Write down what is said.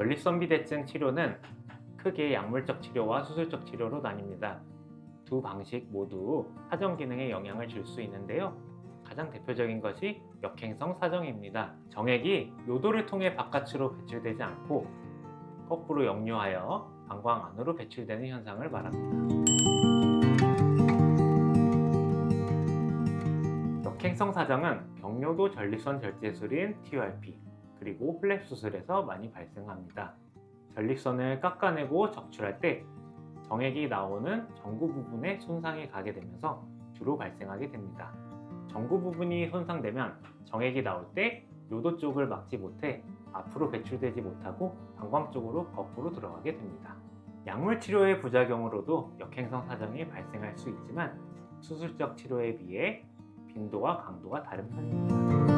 전립선 비대증 치료는 크게 약물적 치료와 수술적 치료로 나뉩니다. 두 방식 모두 사정 기능에 영향을 줄 수 있는데요. 가장 대표적인 것이 역행성 사정입니다. 정액이 요도를 통해 바깥으로 배출되지 않고 거꾸로 역류하여 방광 안으로 배출되는 현상을 말합니다. 역행성 사정은 경료도 전립선 절제술인 TURP 그리고 플랩 수술에서 많이 발생합니다. 전립선을 깎아내고 적출할 때 정액이 나오는 전구 부분에 손상이 가게 되면서 주로 발생하게 됩니다. 전구 부분이 손상되면 정액이 나올 때 요도 쪽을 막지 못해 앞으로 배출되지 못하고 방광 쪽으로 거꾸로 들어가게 됩니다. 약물 치료의 부작용으로도 역행성 사정이 발생할 수 있지만 수술적 치료에 비해 빈도와 강도가 다른 편입니다.